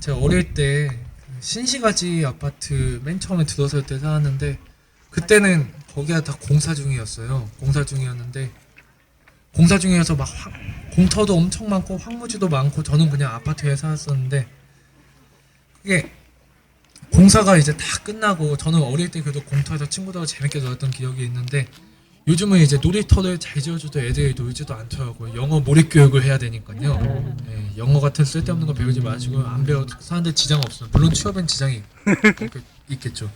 제가 어릴 때그 신시가지 아파트 맨 처음에 들어설 때 살았는데 그때는 거기가 다 공사 중이었어요. 공사 중이었는데 공사 중이어서 막 황- 공터도 엄청 많고 황무지도 많고 저는 그냥 아파트에 살았었는데 그게 공사가 이제 다 끝나고 저는 어릴 때 그래도 공터에서 친구들하고 재밌게 놀았던 기억이 있는데 요즘은 이제 놀이터를 잘 지어줘도 애들이 놀지도 않더라고요. 영어 몰입 교육을 해야 되니까요. 네, 영어 같은 쓸데없는 거 배우지 마시고 안 배워 사는데 지장 없어요. 물론 취업엔 지장이 있- 있겠죠.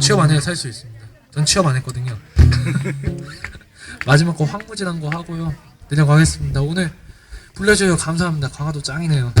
취업 안 해야 살수 있습니다. 전 취업 안 했거든요. 마지막 거 황무지란 거 하고요. 내려가겠습니다. 오늘 불러줘요 감사합니다. 강화도 짱이네요.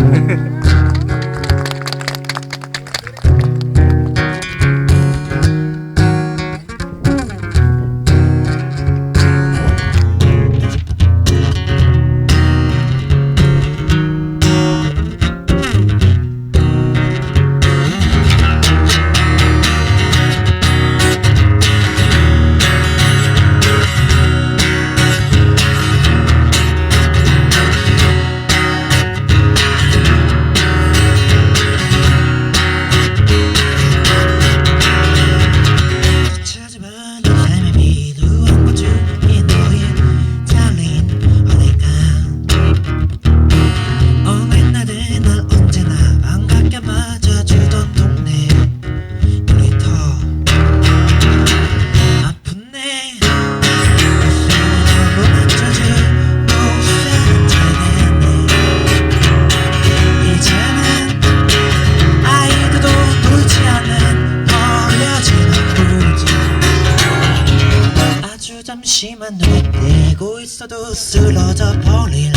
눈을 떼고 있어도 쓰러져 버릴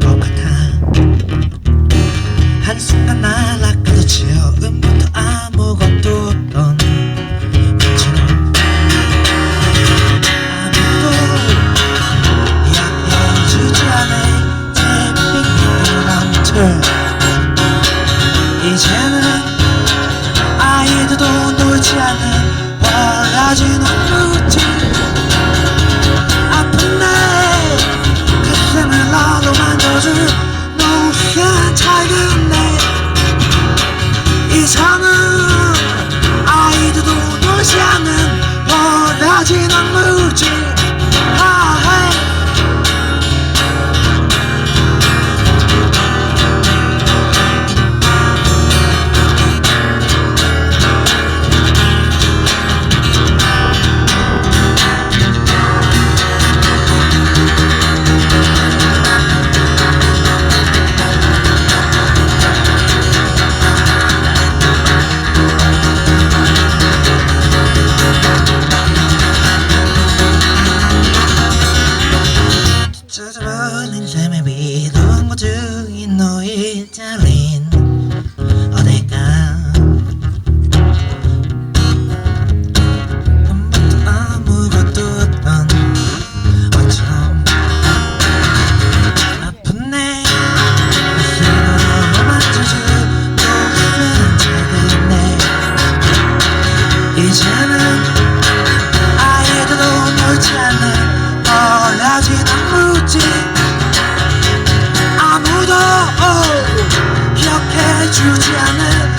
것 같아 한순간 날아가도 처음부터 아무것도 없던 것처럼 아무도 않을 재밌는 남들 이제는 비도한 곳 중인 너의 잘린 주지 않는